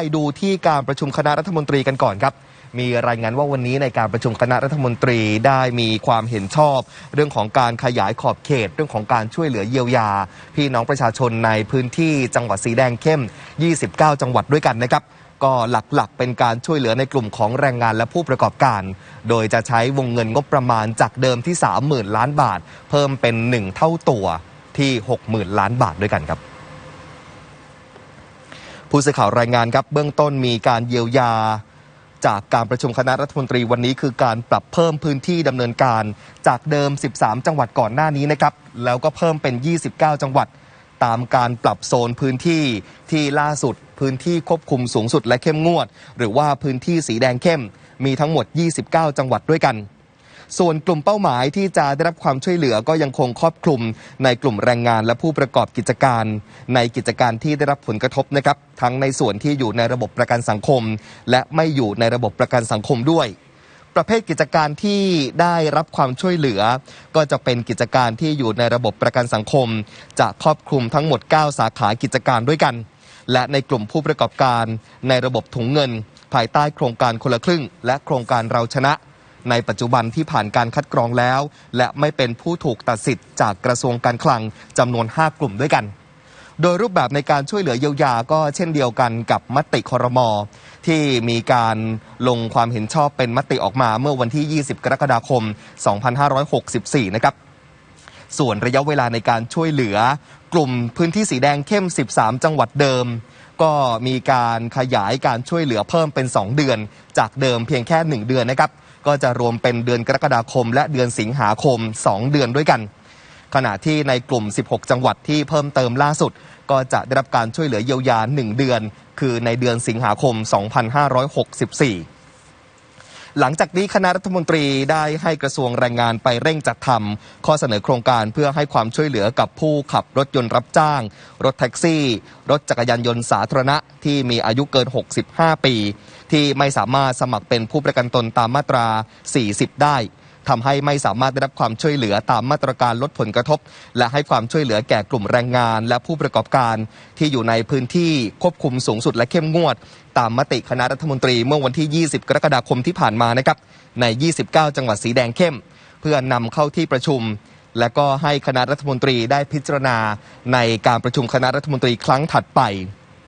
ไปดูที่การประชุมคณะรัฐมนตรีกันก่อนครับ มีรายงานว่าวันนี้ในการประชุมคณะรัฐมนตรีได้มีความเห็นชอบ เรื่องของการขยายขอบเขต เรื่องของการช่วยเหลือเยียวยา พี่น้องประชาชนในพื้นที่จังหวัดสีแดงเข้ม 29 จังหวัดด้วยกันนะครับก็หลักๆ เป็นการช่วยเหลือในกลุ่มของแรงงานและผู้ประกอบการ โดยจะใช้วงเงินงบประมาณจากเดิมที่ 30,000 ล้านบาท เพิ่มเป็น 1 เท่าตัวที่ 60,000 ล้านบาทด้วยกันครับ ผู้สื่อข่าวรายงานครับเบื้องต้นมีการเยียวยา จากการประชุมคณะรัฐมนตรีวันนี้ คือการปรับเพิ่มพื้นที่ดำเนินการจากเดิม 13 จังหวัดก่อนหน้านี้นะครับแล้วก็เพิ่มเป็น 29 จังหวัด ตามการปรับโซนพื้นที่ที่ล่าสุด พื้นที่ควบคุมสูงสุดและเข้มงวด หรือว่าพื้นที่สีแดงเข้ม มีทั้งหมด 29 จังหวัดด้วยกัน ส่วนกลุ่มเป้าหมายที่จะได้รับความช่วยเหลือก็ยังคงครอบคลุมในกลุ่มแรงงานและผู้ประกอบกิจการ ในกิจการที่ได้รับผลกระทบนะครับ ทั้งในส่วนที่อยู่ในระบบประกันสังคม และไม่อยู่ในระบบประกันสังคมด้วยประเภทกิจการที่ได้รับความช่วยเหลือ ก็จะเป็นกิจการที่อยู่ในระบบประกันสังคม จะครอบคลุมทั้งหมด 9 สาขากิจการด้วยกัน และในกลุ่มผู้ประกอบการในระบบถุงเงิน ภายใต้โครงการคนละครึ่ง และโครงการเราชนะ ในปัจจุบันที่ผ่านการคัดกรองแล้ว และไม่เป็นผู้ถูกตัดสิทธิ์จากกระทรวงการคลังจำนวน 5 กลุ่มด้วยกัน โดยรูปแบบในการช่วยเหลือเยียวยาก็เช่นเดียวกันกับมติคอรมอที่มีการลงความเห็นชอบเป็นมติออกมาเมื่อวันที่ 20 กรกฎาคม 2564 นะครับส่วนระยะเวลาในการช่วยเหลือกลุ่มพื้นที่สีแดงเข้ม 13 จังหวัดเดิม ก็มีการขยายการช่วยเหลือเพิ่มเป็น 2 เดือน จากเดิมเพียงแค่ 1 เดือนนะครับ ก็จะรวมเป็นเดือนกรกฎาคม และเดือนสิงหาคม 2 เดือนด้วยกัน ขณะที่ในกลุ่ม 16 จังหวัดที่เพิ่มเติมล่าสุด ก็จะได้รับการช่วยเหลือเยียวยา 1 เดือน คือในเดือนสิงหาคม 2564 หลังจากนี้คณะรัฐมนตรีได้ให้กระทรวงแรงงานไปเร่งจัดทำข้อเสนอโครงการเพื่อให้ความช่วยเหลือกับผู้ขับรถยนต์รับจ้าง รถแท็กซี่ รถจักรยานยนต์สาธารณะที่มีอายุเกิน 65 ปี ที่ไม่สามารถสมัครเป็นผู้ประกันตนตามมาตรา 40 ได้ ทำให้ไม่สามารถได้รับความช่วยเหลือตามมาตรการลดผลกระทบ และให้ความช่วยเหลือแก่กลุ่มแรงงาน และผู้ประกอบการที่อยู่ในพื้นที่ควบคุมสูงสุดและเข้มงวด ตามมติคณะรัฐมนตรีเมื่อวันที่ 20 กรกฎาคมที่ผ่านมานะครับใน 29 จังหวัดสีแดงเข้ม เพื่อนำเข้าที่ประชุม และก็ให้คณะรัฐมนตรีได้พิจารณาในการประชุมคณะรัฐมนตรีครั้งถัดไป